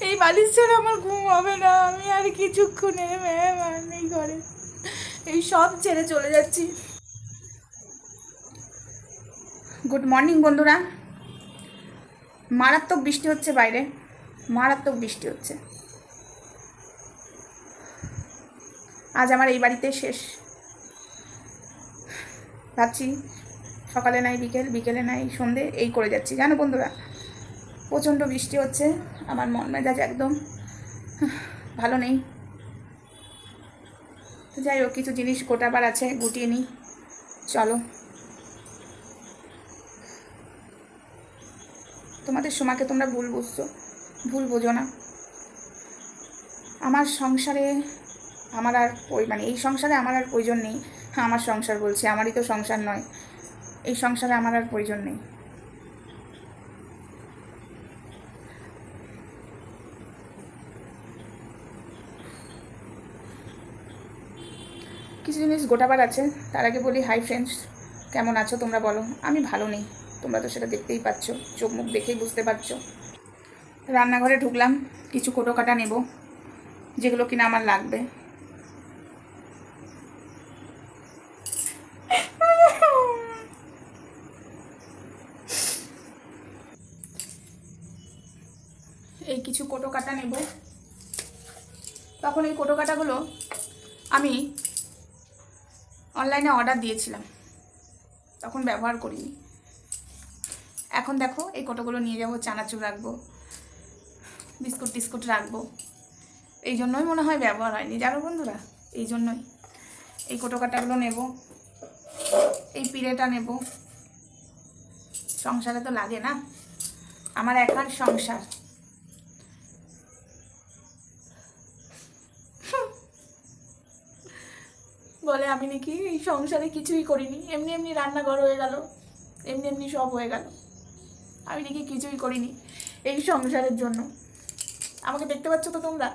এই বালিশ ছেড়ে আমার ঘুম হবে না। আমি আর কিছুক্ষণে ম্যাম আর নেই ঘরে। এই সব ছেড়ে চলে যাচ্ছি। গুড মর্নিং বন্ধুরা। মারাত্মক বৃষ্টি হচ্ছে বাইরে। মারাত্মক বৃষ্টি হচ্ছে। আজ আমার এই বাড়িতে শেষ। ভাবছি সকালে নাই, বিকেল। বিকেলে নাই, সন্ধে। এই করে যাচ্ছি। জানো বন্ধুরা? প্রচণ্ড বৃষ্টি হচ্ছে, আমার মন মেজাজ একদম ভালো নেই। তো যাই হোক, কিছু জিনিস গোটাবার আছে, গুটিয়ে নিই। চলো। তোমাদের সময়কে তোমরা ভুল বুঝছ, ভুল বোঝো না। আমার সংসারে আমার আর ওই মানে এই সংসারে আমার আর প্রয়োজন নেই। হ্যাঁ আমার সংসার বলছি, আমারই তো সংসার নয়। এই সংসারে আমার আর প্রয়োজন নেই। কিছু জিনিস গোটাবার আছে, তার আগে বলি হাই ফ্রেন্ডস কেমন আছো তোমরা বলো? আমি ভালো নেই। তোমরা তো সেটা দেখতেই পাচ্ছ, চোখ মুখ দেখেই বুঝতে পারছ। রান্নাঘরে ঢুকলাম, কিছু কোটো কাটা নেব, যেগুলো কিনা আমার লাগবে। এই কিছু কোটো কাটা নেব। তখন এই কোটো কাটাগুলো আমি অনলাইনে অর্ডার দিয়েছিলাম। তখন ব্যবহার করিনি। এখন দেখো, এই কোটোগুলো নিয়ে যাব, চানাচুর রাখব, বিস্কুট টিস্কুট রাখব। এই জন্যই মনে হয় ব্যবহার হয়নি। জানো বন্ধুরা? এই জন্যই। এই কোটো কাটাগুলো নেব। এই পিড়েটা নেব। সংসারে তো লাগে না। আমার একার সংসার। বলে, আমি নাকি এই সংসারে কিছুই করিনি। এমনি এমনি রান্নাঘর হয়ে গেল, এমনি এমনি সব হয়ে গেল। আমি নাকি কিছুই করিনি এই সংসারের জন্য। আমাকে দেখতে পাচ্ছ তো তোমরা?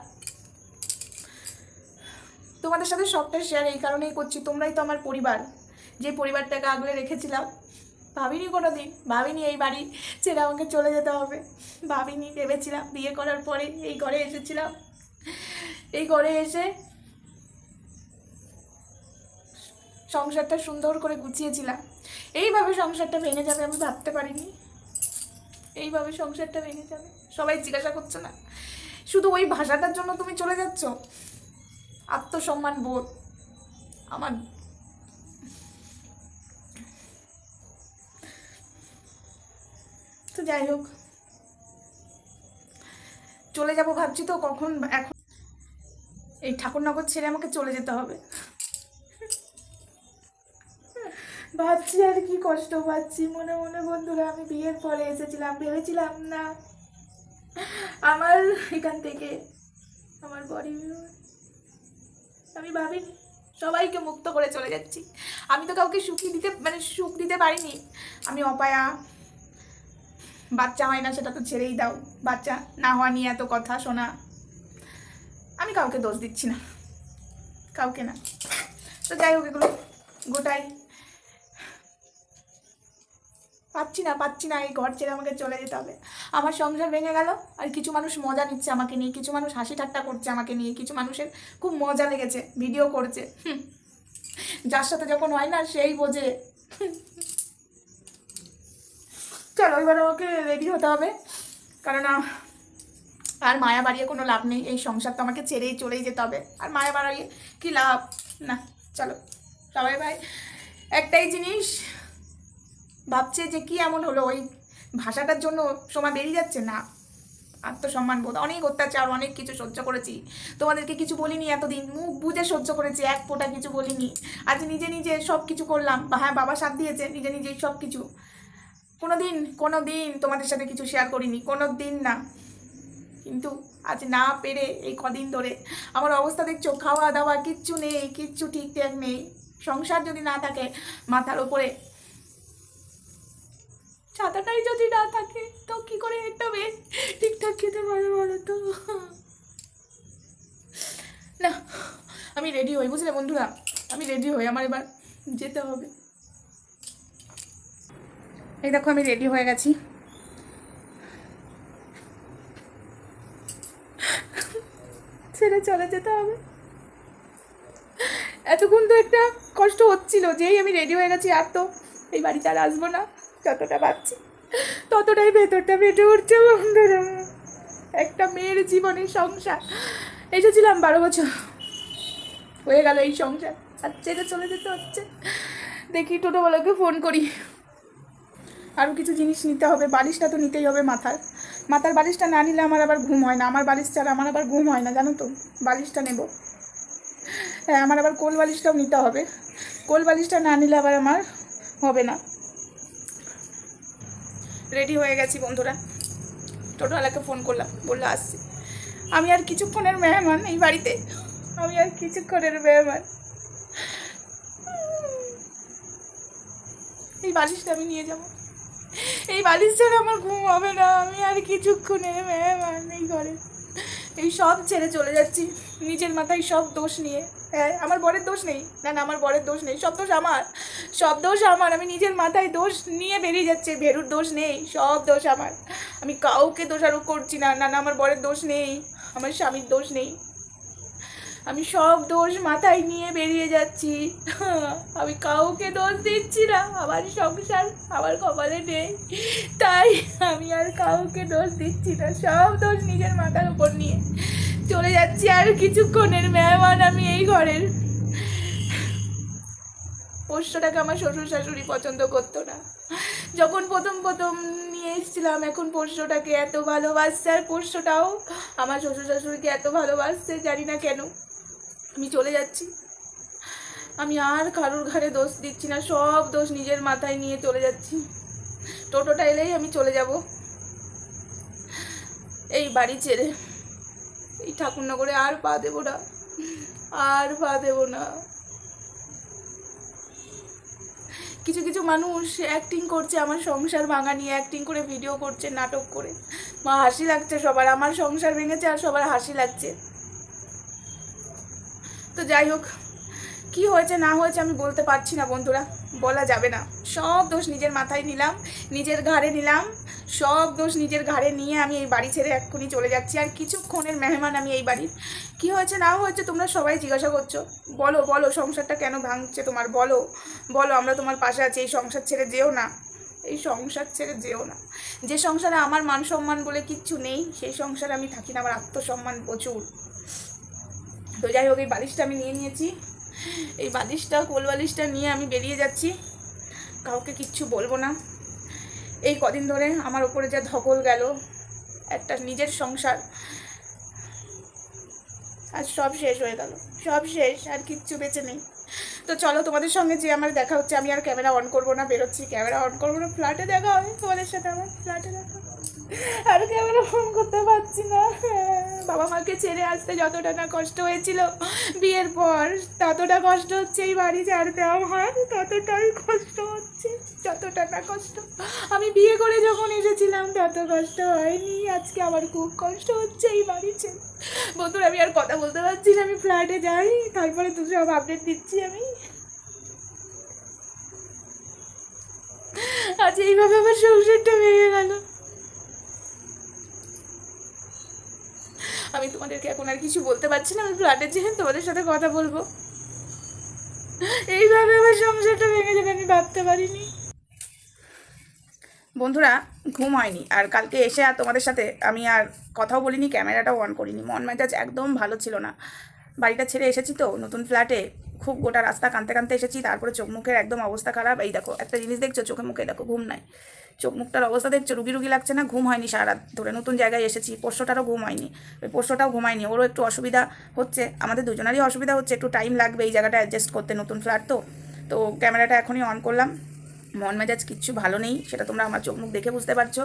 তোমাদের সাথে সবটা শেয়ার এই কারণেই করছি। তোমরাই তো আমার পরিবার। যে পরিবারটাকে আগলে রেখেছিলাম। ভাবিনি কোনো দিন ভাবিনি এই বাড়ি ছেড়ে আমাকে চলে যেতে হবে। ভাবিনি ভেবেছিলাম বিয়ে করার পরে এই ঘরে এসেছিলাম। এই ঘরে এসে সংসারটা সুন্দর করে গুছিয়েছিলাম। এইভাবে সংসারটা ভেঙে যাবে আমি ভাবতে পারিনি। এইভাবে সংসারটা ভেঙে যাবে। সবাই জিজ্ঞাসা করছে না। শুধু ওই ভাষাটার জন্য তুমি চলে যাচ্ছ? আত্মসম্মান বোধ। আমার তো যাই হোক। চলে যাব ভাবছি তো, কখন, এখন। এই ঠাকুরনগর ছেড়ে আমাকে চলে যেতে হবে। ভাবছি আর কি কষ্ট পাচ্ছি। মনে মনে বন্ধুরা, আমি বিয়ের পরে এসেছিলাম, ভেবেছিলাম না। আমার এখান থেকে, আমার বডি আমি ভাবিনি, সবাইকে মুক্ত করে চলে যাচ্ছি। আমি তো কাউকে সুখী দিতে মানে সুখ দিতে পারিনি। আমি অপায়া। বাচ্চা হয় না, সেটা তো ছেড়েই দাও। বাচ্চা না হওয়া নিয়ে এত কথা শোনা। আমি কাউকে দোষ দিচ্ছি না। কাউকে না। তো যাই হোক, এগুলো গোটাই। পাচ্ছি না পাচ্ছি না, এই ঘর ছেড়ে আমাকে চলে যেতে হবে। আমার সংসার ভেঙে গেল, আর কিছু মানুষ মজা নিচ্ছে আমাকে নিয়ে, কিছু মানুষ হাসি ঠাট্টা করছে আমাকে নিয়ে, কিছু মানুষের খুব মজা লেগেছে, ভিডিও করছে। যার সাথে যখন হয় না, সেই বোঝে। চলো, এবার আমাকে রেডি হতে হবে কারণ আর মায়া বাড়িয়ে কোনো লাভ নেই, এই সংসার তো আমাকে ছেড়েই চলেই যেতে হবে। আর মায়া বাড়িয়ে কি লাভ? না, চলো, সবাই ভাই, একটাই জিনিস ভাবছে যে কি এমন হলো? ওই ভাষাটার জন্য সময় বেরিয়ে যাচ্ছে না। আত্মসম্মান বোধ, অনেক অত্যাচার, অনেক কিছু সহ্য করেছি। তোমাদেরকে কিছু বলিনি এতদিন, মুখ বুঝে সহ্য করেছি, এক ফোঁটা কিছু বলিনি। আজ নিজে নিজে সব কিছু করলাম। বা হ্যাঁ বাবা সাথ দিয়েছে, নিজে নিজেই সব কিছু কোনো দিন কোনো দিন তোমাদের সাথে কিছু শেয়ার করিনি কোনো দিন না। কিন্তু আজ না পেরে এই কদিন ধরে আমার অবস্থা দেখছ খাওয়া দাওয়া কিচ্ছু নেই, কিচ্ছু ঠিকঠাক নেই। সংসার যদি না থাকে, মাথার ওপরে ছাতাটাই যদি না থাকে, তো কি করে হেঁটে হবে ঠিকঠাক খেতে পারবে বলো তো। না, আমি রেডি হই, বুঝলে বন্ধুরা? আমি রেডি হই, আমার এবার যেতে হবে। এই দেখো, আমি রেডি হয়ে গেছি। ছেড়ে চলে যেতে হবে। এতক্ষণ তো একটা কষ্ট হচ্ছিল, যেই আমি রেডি হয়ে গেছি, আর তো এই বাড়িতে আর আসব না। যতটা পাচ্ছি ততটাই ভেতরটা ফেটে উঠছে বন্ধুরা। একটা মেয়ের জীবনে সংসার। এসেছিলাম বারো বছর। হয়ে গেল এই সংসার। আর ছেড়ে চলে যেতে হচ্ছে। দেখি টোটোওয়ালাকে ফোন করি। আরও কিছু জিনিস নিতে হবে। বালিশটা তো নিতেই হবে মাথার মাথার বালিশটা না নিলে আমার আবার ঘুম হয় না। আমার বালিশ ছাড়া আমার আবার ঘুম হয় না, জানো তো? বালিশটা নেব। হ্যাঁ আমার আবার কোল বালিশটাও নিতে হবে। কোল বালিশটা না নিলে আবার আমার হবে না। রেডি হয়ে গেছি বন্ধুরা। টোটোওয়ালাকে ফোন করলাম, বলল, আসছি। আমি আর কিছুক্ষণের মেহমান এই বাড়িতে। আমি আর কিছুক্ষণের মেহমান। এই বালিশটা আমি নিয়ে যাব। এই বালিশ ছাড়া আমার ঘুম হবে না। আমি আর কিছুক্ষণের মেহমান এই ঘরে। এই সব ছেড়ে চলে যাচ্ছি, নিজের মাথায় সব দোষ নিয়ে। হ্যাঁ আমার বরের দোষ নেই। না না, আমার বরের দোষ নেই, সব দোষ আমার। সব দোষ আমার, আমি নিজের মাথায় দোষ নিয়ে বেরিয়ে যাচ্ছে, ভেরুর দোষ নেই, সব দোষ আমার। আমি কাউকে দোষারোপ করছি না না না, আমার বরের দোষ নেই, আমার স্বামীর দোষ নেই। আমি সব দোষ মাথায় নিয়ে বেরিয়ে যাচ্ছি। আমি কাউকে দোষ দিচ্ছি না। আমার সংসার আমার কপালে নেই। তাই আমি আর কাউকে দোষ দিচ্ছি না। সব দোষ নিজের মাথার উপর নিয়ে চলে যাচ্ছি আর কিছুক্ষণের মেহমান আমি এই ঘরের। পোষ্যটাকে আমার শ্বশুর শাশুড়ি পছন্দ করতো না। যখন প্রথম প্রথম নিয়ে এসেছিলাম, এখন পোষ্যটাকে এত ভালোবাসছে আর পোষ্যটাও আমার শ্বশুর শাশুড়িকে এত ভালোবাসছে জানি না কেন। আমি চলে যাচ্ছি। আমি আর কারোর ঘাড়ে দোষ দিচ্ছি না, সব দোষ নিজের মাথায় নিয়ে চলে যাচ্ছি। টোটোটা এলেই আমি চলে যাব। এই বাড়ি ছেড়ে। এই ঠাকুরনগরে আর পা দেবো না, আর পা দেবো না। কিছু কিছু মানুষ অ্যাক্টিং করছে, আমার সংসার ভাঙা নিয়ে অ্যাক্টিং করে ভিডিও করছে, নাটক করে। মা হাসি লাগছে সবার, আমার সংসার ভেঙেছে আর সবার হাসি লাগছে। তো যাই হোক, কি হয়েছে না হয়েছে আমি বলতে পারছি না বন্ধুরা, বলা যাবে না। সব দোষ নিজের মাথায় নিলাম, নিজের ঘাড়ে নিলাম, সব দোষ নিজের ঘাড়ে নিয়ে আমি এই বাড়ি ছেড়ে এক্ষুনি চলে যাচ্ছি। আর কিছুক্ষণের মেহমান আমি এই বাড়ির। কি হয়েছে না হয়েছে তোমরা সবাই জিজ্ঞাসা করছ। বলো বলো, সংসারটা কেন ভাঙছে তোমার? বলো বলো, আমরা তোমার পাশে আছি, এই সংসার ছেড়ে যেও না। এই সংসার ছেড়ে যেও না। যে সংসারে আমার মান সম্মান বলে কিচ্ছু নেই, সেই সংসারে আমি থাকি না, আমার আত্মসম্মান প্রচুর। তো যাই হোক, এই বালিশটা আমি নিয়ে নিয়েছি। এই বালিশটা, কোল বালিশটা নিয়ে আমি বেরিয়ে যাচ্ছি। কাউকে কিচ্ছু বলব না। এই কদিন ধরে আমার ওপরে যা ধকল গেল, একটা নিজের সংসার, আর সব শেষ হয়ে গেল। সব শেষ, আর কিচ্ছু বেঁচে নেই। তো চলো তোমাদের সঙ্গে যে আমার দেখা হচ্ছে, আমি আর ক্যামেরা অন করব না, বেরোচ্ছি। ক্যামেরা অন করব না ফ্ল্যাটে দেখা হবে তোমাদের সাথে আমার ফ্ল্যাটে দেখা। আর ক্যামেরা ফোন করতে পারছি না। বাবা মাকে ছেড়ে আসতে যতটা না কষ্ট হয়েছিল, বিয়ের পর ততটা কষ্ট হচ্ছে এই বাড়ি ছাড়তে আমার, ততটাই কষ্ট হচ্ছে, যতটা না কষ্ট। আমি বিয়ে করে যখন এসেছিলাম, তত কষ্ট হয়নি, আজকে আমার খুব কষ্ট হচ্ছে এই বাড়ি ছেড়ে। বন্ধুরা, আমি আর কথা বলতে পারছি না, আমি ফ্ল্যাটে যাই, তারপরে সব আপডেট দিচ্ছি। আমি। আজ এইভাবে আমার সংসারটা ভেঙে গেল। আমি তোমাদেরকে এখন আর কিছু বলতে পারছি না, আমি ফ্ল্যাটে যেয়ে তোমাদের সাথে কথা বলব। এইভাবে আমার সংসারটা ভেঙে যাবে আমি ভাবতে পারিনি। বন্ধুরা, ঘুম হয়নি, আর কালকে এসে আর তোমাদের সাথে আমি আর কথাও বলিনি, ক্যামেরাটাও অন করিনি। মন মেজাজ একদম ভালো ছিল না। বাড়িটা ছেড়ে এসেছি তো, নতুন ফ্ল্যাটে খুব গোটা রাস্তা কানতে কানতে এসেছি, তারপরে চোখ মুখের একদম অবস্থা খারাপ। এই দেখো, একটা জিনিস দেখছ? চোখে মুখে দেখো, ঘুম নাই। চোখ মুখটার অবস্থা দেখছ? রুগী রুগী লাগছে না? ঘুম হয়নি সারা রাত ধরে নতুন জায়গায় এসেছি, পোষ্যটারও ঘুম হয়নি। ওই পোষ্যটাও ঘুমায়নি ওরও একটু অসুবিধা হচ্ছে। আমাদের দুজনেরই অসুবিধা হচ্ছে। একটু টাইম লাগবে এই জায়গাটা অ্যাডজাস্ট করতে, নতুন ফ্ল্যাট তো। তো ক্যামেরাটা এখনই অন করলাম। মন মেজাজ কিচ্ছু ভালো নেই, সেটা তোমরা আমার চোখ মুখ দেখে বুঝতে পারছ।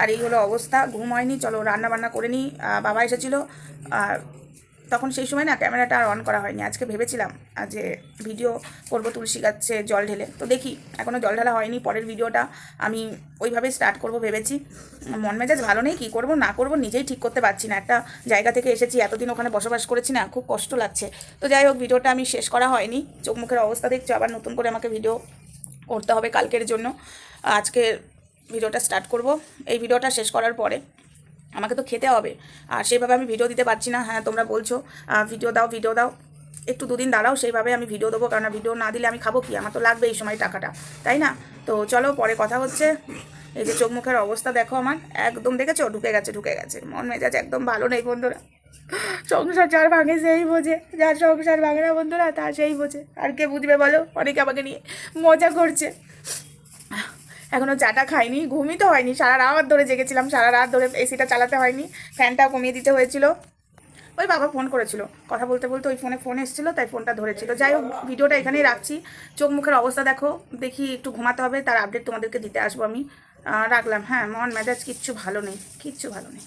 আর এই হলো অবস্থা, ঘুম হয়নি, চলো রান্না বান্না করে নিই। বাবা এসেছিল, আর তখন সেই সময় না ক্যামেরাটা আর অন করা হয়নি। আজকে ভেবেছিলাম যে ভিডিও করব, তুলসী গাছে জল ঢেলে। তো দেখি এখনও জল ঢালা হয়নি, পরের ভিডিওটা আমি ওইভাবে স্টার্ট করব ভেবেছি। মন মেজাজ ভালো নেই, কী করব, না করব, নিজেই ঠিক করতে পারছি না। একটা জায়গা থেকে এসেছি, এতদিন ওখানে বসবাস করেছি না, খুব কষ্ট লাগছে। তো যাই হোক ভিডিওটা আমি শেষ করা হয়নি। চোখ মুখের অবস্থা দেখছ, আবার নতুন করে আমাকে ভিডিও করতে হবে কালকের জন্য। আজকে ভিডিওটা স্টার্ট করব। এই ভিডিওটা শেষ করার পরে আমাকে তো খেতে হবে। আর সেইভাবে আমি ভিডিও দিতে পারছি না। হ্যাঁ তোমরা বলছো ভিডিও দাও ভিডিও দাও। একটু দুদিন দাঁড়াও, সেইভাবে আমি ভিডিও দেবো। কারণ ভিডিও না দিলে আমি খাব কি? আমার তো লাগবে এই সময় টাকাটা, তাই না? তো চলো, পরে কথা হচ্ছে। এই যে চোখ মুখের অবস্থা দেখো আমার। একদম দেখেছ? ঢুকে গেছে ঢুকে গেছে। মন মেজাজ একদম ভালো নেই বন্ধুরা। সংসার যার ভাঙে সেই বোঝে। যার সংসার ভাঙে না বন্ধুরা, তার সেই বোঝে। আর কে বুঝবে বলো? অনেকে আমাকে নিয়ে মজা করছে। এখনও চাটা খাইনি, ঘুমই তো হয়নি, সারা রাত ধরে জেগেছিলাম, সারা রাত ধরে এসিটা চালাতে হয়নি ফ্যানটাও কমিয়ে দিতে হয়েছিল। ওই বাবা ফোন করেছিল, কথা বলতে বলতে ওই ফোনে ফোন এসেছিল, তাই ফোনটা ধরেছিল। যাই হোক, ভিডিওটা এখানেই রাখছি। চোখ মুখের অবস্থা দেখো, দেখি একটু ঘুমাতে হবে, তার আপডেট তোমাদেরকে দিতে আসব আমি। রাখলাম হ্যাঁ মন মেজাজ কিচ্ছু ভালো নেই, কিচ্ছু ভালো নেই।